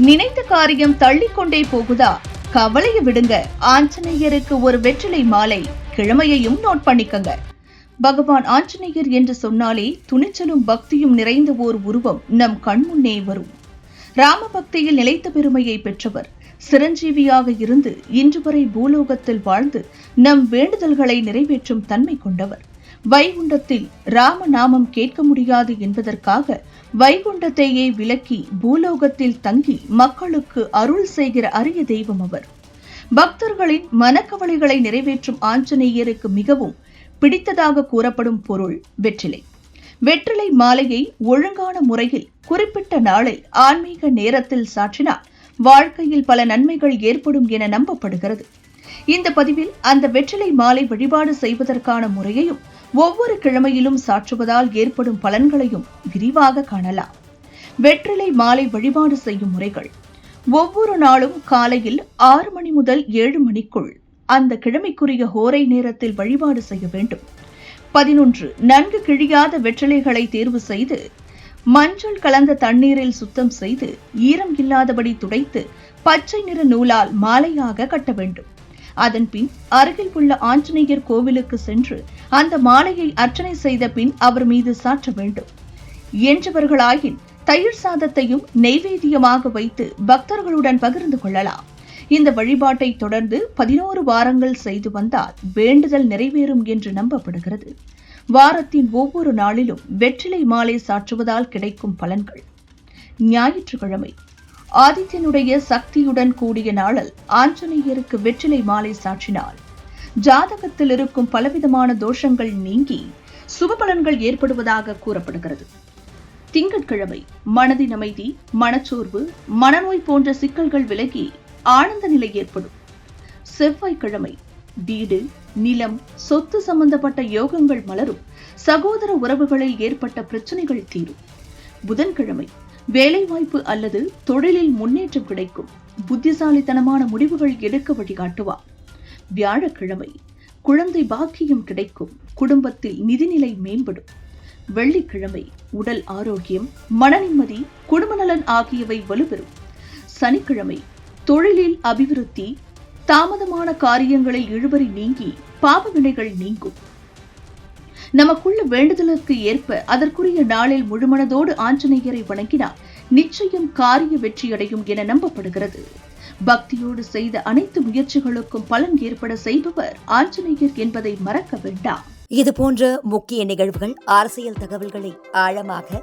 நினைத்த காரியம் தள்ளிக்கொண்டே போகுதா? கவலைய விடுங்க. ஆஞ்சநேயருக்கு ஒரு வெற்றிலை மாலை. கிழமையையும் நோட் பண்ணிக்கங்க. பகவான் ஆஞ்சநேயர் என்று சொன்னாலே துணிச்சலும் பக்தியும் நிறைந்த ஓர் உருவம் நம் கண்முன்னே வரும். ராம பக்தியில் நிலைத்த பெருமையை பெற்றவர். சிரஞ்சீவியாக இருந்து இன்று வரை பூலோகத்தில் வாழ்ந்து நம் வேண்டுதல்களை நிறைவேற்றும் தன்மை கொண்டவர். வைகுண்டத்தில் ராமநாமம் கேட்க முடியாது என்பதற்காக வைகுண்டத்தையே விலக்கி பூலோகத்தில் தங்கி மக்களுக்கு அருள் செய்கிற அரிய தெய்வம் அவர். பக்தர்களின் மனக்கவலைகளை நிறைவேற்றும் ஆஞ்சநேயருக்கு மிகவும் பிடித்ததாக கூறப்படும் பொருள் வெற்றிலை. வெற்றிலை மாலையை ஒழுங்கான முறையில் குறிப்பிட்ட நாளில் ஆன்மீக நேரத்தில் சாற்றினால் வாழ்க்கையில் பல நன்மைகள் ஏற்படும் என நம்பப்படுகிறது. இந்த பதிவில் அந்த வெற்றிலை மாலை வழிபாடு செய்வதற்கான முறையையும் ஒவ்வொரு கிழமையிலும் சாற்றுவதால் ஏற்படும் பலன்களையும் விரிவாக காணலாம். வெற்றிலை மாலை வழிபாடு செய்யும் முறைகள். ஒவ்வொரு நாளும் காலையில் ஆறு மணி முதல் ஏழு மணிக்குள் அந்த கிழமைக்குரிய ஹோரை நேரத்தில் வழிபாடு செய்ய வேண்டும். பதினொன்று நன்கு கிழியாத வெற்றிலைகளை தேர்வு செய்து மஞ்சள் கலந்த தண்ணீரில் சுத்தம் செய்து ஈரம் இல்லாதபடி துடைத்து பச்சை நிற நூலால் மாலையாக கட்ட வேண்டும். அதன்பின் அருகில் உள்ள ஆஞ்சநேயர் கோவிலுக்கு சென்று அந்த மாலையை அர்ச்சனை செய்த பின் அவர் மீது சாற்ற வேண்டும். என்றவர்களாயின் தயிர் சாதத்தையும் நெய்வேத்தியமாக வைத்து பக்தர்களுடன் பகிர்ந்து கொள்ளலாம். இந்த வழிபாட்டை தொடர்ந்து பதினோரு வாரங்கள் செய்து வந்தால் வேண்டுதல் நிறைவேறும் என்று நம்பப்படுகிறது. வாரத்தின் ஒவ்வொரு நாளிலும் வெற்றிலை மாலை சாற்றுவதால் கிடைக்கும் பலன்கள். ஞாயிற்றுக்கிழமை ஆதித்யனுடைய சக்தியுடன் கூடிய நாளில் ஆஞ்சநேயருக்கு வெற்றிலை மாலை சாற்றினார். ஜாதகத்தில் இருக்கும் பலவிதமான தோஷங்கள் நீங்கி சுபபலன்கள் ஏற்படுவதாக கூறப்படுகிறது. திங்கட்கிழமை மனதின் அமைதி மனச்சோர்வு மனநோய் போன்ற சிக்கல்கள் விலகி ஆனந்த நிலை ஏற்படும். செவ்வாய்க்கிழமை வீடு நிலம் சொத்து சம்பந்தப்பட்ட யோகங்கள் மலரும். சகோதர உறவுகளில் ஏற்பட்ட பிரச்சனைகள் தீரும். புதன்கிழமை வேலைவாய்ப்பு அல்லது தொழிலில் முன்னேற்றம் கிடைக்கும். புத்திசாலித்தனமான முடிவுகள் எடுக்க வழிகாட்டுவார் வியாழக்கிழமை குழந்தை பாக்கியம் கிடைக்கும். குடும்பத்தில் நிதிநிலை மேம்படும். வெள்ளிக்கிழமை உடல் ஆரோக்கியம் மனநிம்மதி குடும்ப நலன் ஆகியவை வலுப்பெறும். சனிக்கிழமை தொழிலில் அபிவிருத்தி தாமதமான காரியங்களில் இழுபறி நீங்கி பாப வினைகள் நீங்கும். நமக்குள்ள வேண்டுதலுக்கு ஏற்ப அதற்குரிய நாளில் முழுமனதோடு ஆஞ்சநேயரை வணங்கினால் நிச்சயம் காரிய வெற்றியடையும் என நம்பப்படுகிறது. பக்தியோடு செய்த அனைத்து முயற்சிகளுக்கும் பலன் ஏற்பட செய்பவர் ஆஞ்சநேயர் என்பதை மறக்க வேண்டாம். இது போன்ற முக்கிய நிகழ்வுகள் அரசியல் தகவல்களை ஆழமாக